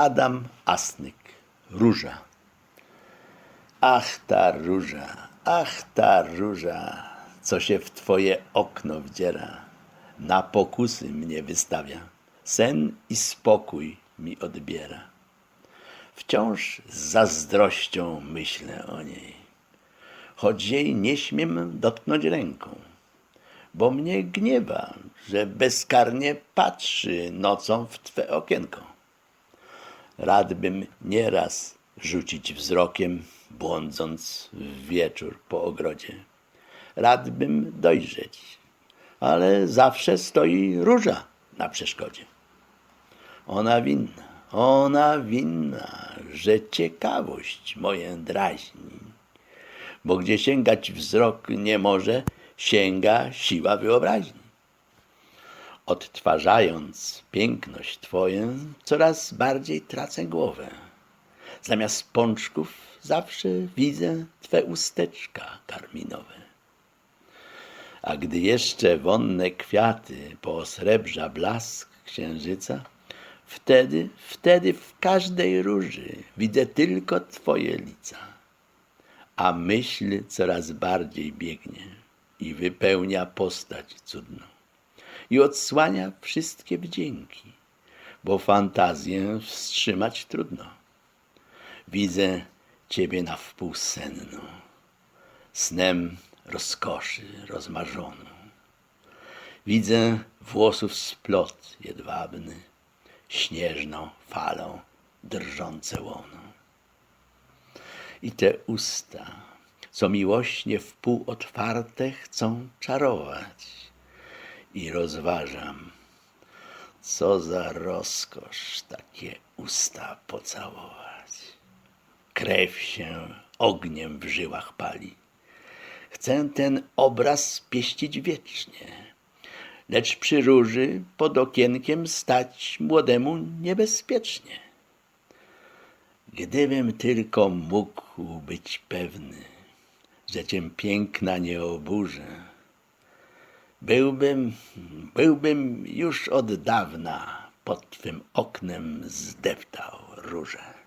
Adam Asnyk. Róża. Ach ta róża, ach ta róża, co się w twoje okno wdziera, na pokusy mnie wystawia, sen i spokój mi odbiera. Wciąż z zazdrością myślę o niej, choć jej nie śmiem dotknąć ręką, bo mnie gniewa, że bezkarnie patrzy nocą w twe okienko. Radbym nieraz rzucić wzrokiem, błądząc w wieczór po ogrodzie. Radbym dojrzeć, ale zawsze stoi róża na przeszkodzie. Ona winna, ona winna, że ciekawość moję drażni, bo gdzie sięgać wzrok nie może, sięga siła wyobraźni. Odtwarzając piękność Twoję, coraz bardziej tracę głowę. Zamiast pączków zawsze widzę Twe usteczka karminowe. A gdy jeszcze wonne kwiaty poosrebrza blask księżyca, wtedy, wtedy w każdej róży widzę tylko Twoje lica. A myśl coraz bardziej biegnie i wypełnia postać cudną i odsłania wszystkie wdzięki, bo fantazję wstrzymać trudno. Widzę Ciebie na wpół senną, snem rozkoszy rozmarzoną. Widzę włosów splot jedwabny, śnieżną falą drżące łono. I te usta, co miłośnie wpół otwarte chcą czarować. I rozważam, co za rozkosz takie usta pocałować. Krew się ogniem w żyłach pali. Chcę ten obraz pieścić wiecznie, lecz przy róży pod okienkiem stać młodemu niebezpiecznie. Gdybym tylko mógł być pewny, że cię piękna nie oburzę, byłbym, byłbym już od dawna pod twym oknem zdeptał róże.